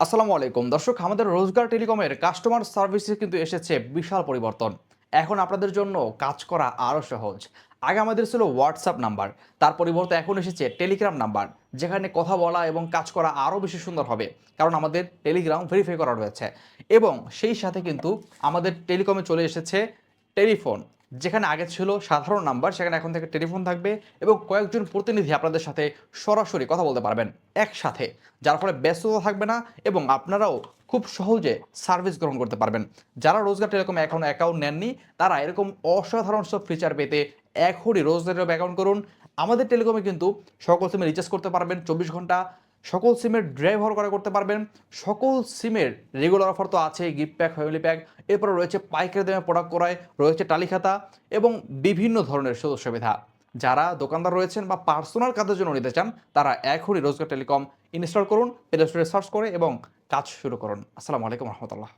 আসসালামু আলাইকুম। দর্শক, আমাদের রোজগার টেলিকমের কাস্টমার সার্ভিসে কিন্তু এসেছে বিশাল পরিবর্তন। এখন আপনাদের জন্য কাজ করা আরও সহজ। আগে আমাদের ছিল হোয়াটসঅ্যাপ নাম্বার তার পরিবর্তে এখন এসেছে টেলিগ্রাম নাম্বার যেখানে কথা বলা এবং কাজ করা আরও বেশি সুন্দর হবে, কারণ আমাদের টেলিগ্রাম ভেরিফাই করা রয়েছে। এবং সেই সাথে কিন্তু আমাদের টেলিকমে চলে এসেছে টেলিফোন যেখানে আগে ছিল সাধারণ নাম্বার, সেখানে এখন থেকে টেলিফোন থাকবে এবং কয়েকজন প্রতিনিধি আপনাদের সাথে সরাসরি কথা বলতে পারবেন একসাথে, যার ফলে ব্যস্ততা থাকবে না এবং আপনারাও খুব সহজে সার্ভিস গ্রহণ করতে পারবেন। যারা রোজগার টেলিকম এখন অ্যাকাউন্ট নেননি, তারা এরকম অসাধারণ সব ফিচার পেতে এখনই রোজগার অ্যাকাউন্ট করুন। আমাদের টেলিকমে কিন্তু সকল সিমে রিচার্জ করতে পারবেন চব্বিশ ঘণ্টা। সকল সিমের ড্রাইভার করা করতে পারবেন। সকল সিমের রেগুলার অফার তো আছে গিফট প্যাক ফ্যামিলি প্যাক এরপরে রয়েছে পাইকারি দামে প্রোডাক্ট করায়, রয়েছে টালিখাতা এবং বিভিন্ন ধরনের সুযোগ সুবিধা। যারা দোকানদার রয়েছেন বা পার্সোনাল কাজের জন্য নিতে চান, তারা এখনই রোজগার টেলিকম ইনস্টল করুন প্লে স্টোরে সার্চ করে এবং কাজ শুরু করুন। আসসালামু আলাইকুম রহমতুল্লাহ।